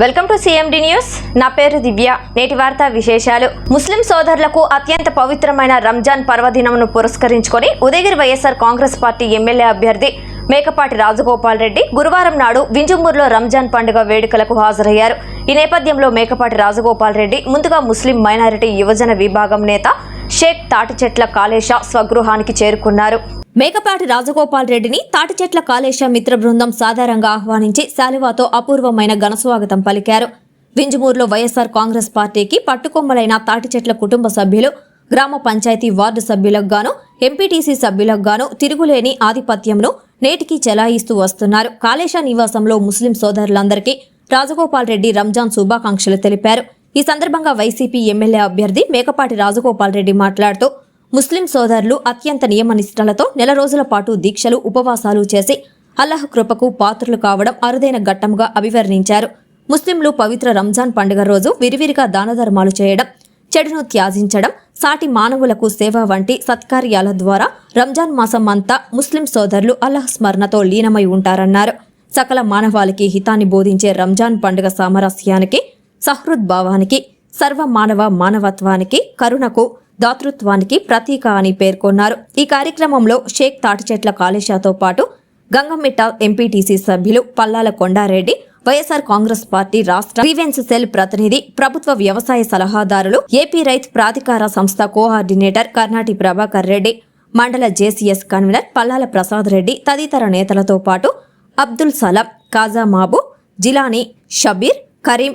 Welcome to CMD news నా పేరు దివ్య. నేటి వార్తా విశేషాలు. ముస్లిం సోదరులకు అత్యంత పవిత్రమైన రంజాన్ పర్వదినమును పురస్కరించుకొని Udayagiri YSR Congress party MLA అభ్యర్థి మేకపాటి రాజగోపాల్ రెడ్డి గురువారం నాడు వింజుమూరులో రంజాన్ పండుగ వేడుకలకు హాజరయ్యారు. ఈ నేపథ్యంలో మేకపాటి రాజగోపాల్ రెడ్డి ముందుగా ముస్లిం మైనారిటీ యువజన విభాగం నేత షేక్ తాటిచెట్ల కాళేశ స్వగృహానికి చేరుకున్నారు. మేకపాటి రాజగోపాల్ రెడ్డిని తాటిచెట్ల కాళేశ మిత్ర బృందం సాధారణంగా ఆహ్వానించి శాలివాతో అపూర్వమైన ఘనస్వాగతం పలికారు. వింజమూరులో వైఎస్ఆర్ కాంగ్రెస్ పార్టీకి పట్టుకొమ్మలైన తాటిచెట్ల కుటుంబ సభ్యులు గ్రామ పంచాయతీ వార్డు సభ్యులకు గాను ఎంపీటీసీ సభ్యులకు గాను తిరుగులేని ఆధిపత్యంను నేటికి చెలాయిస్తూ వస్తున్నారు. కాళేశ నివాసంలో ముస్లిం సోదరులందరికీ రాజగోపాల్ రెడ్డి రంజాన్ శుభాకాంక్షలు తెలిపారు. ఈ సందర్భంగా వైసీపీ ఎమ్మెల్యే అభ్యర్థి మేకపాటి రాజగోపాల్ రెడ్డి మాట్లాడుతూ ముస్లిం సోదరులు అత్యంత నియమనిష్టలతో నెల రోజుల పాటు దీక్షలు ఉపవాసాలు చేసి అల్లాహ్ కృపకు పాత్రలు కావడం అరుదైన ఘట్టంగా అభివర్ణించారు. ముస్లింలు పవిత్ర రంజాన్ పండుగ రోజు విరివిరిగా దానధర్మాలు చేయడం చెడును త్యాజించడం సాటి మానవులకు సేవ వంటి సత్కార్యాల ద్వారా రంజాన్ మాసం అంతా ముస్లిం సోదరులు అల్లాహ్ స్మరణతో లీనమై ఉంటారన్నారు. సకల మానవాళికి హితాన్ని బోధించే రంజాన్ పండుగ సామరస్యానికి సహృద్భావానికి సర్వ మానవ మానవత్వానికి కరుణకు దాతృత్వానికి ప్రతీక అని పేర్కొన్నారు. ఈ కార్యక్రమంలో షేక్ తాటిచెట్ల కాళేశాతో పాటు గంగమిట్ట ఎంపీటీసీ సభ్యులు Pallala Kondareddy YSR Congress party రాష్ట్ర గ్రీవెన్స్ సెల్ ప్రతినిధి ప్రభుత్వ వ్యవసాయ సలహాదారులు ఏపీ రైత్ ప్రాధికార సంస్థ కోఆర్డినేటర్ కర్ణాటి ప్రభాకర్ రెడ్డి మండల జేసీఎస్ కన్వీనర్ పల్లాల ప్రసాద్ రెడ్డి తదితర నేతలతో పాటు అబ్దుల్ సలాం కాజా మాబు జిలానీ షబీర్ కరీం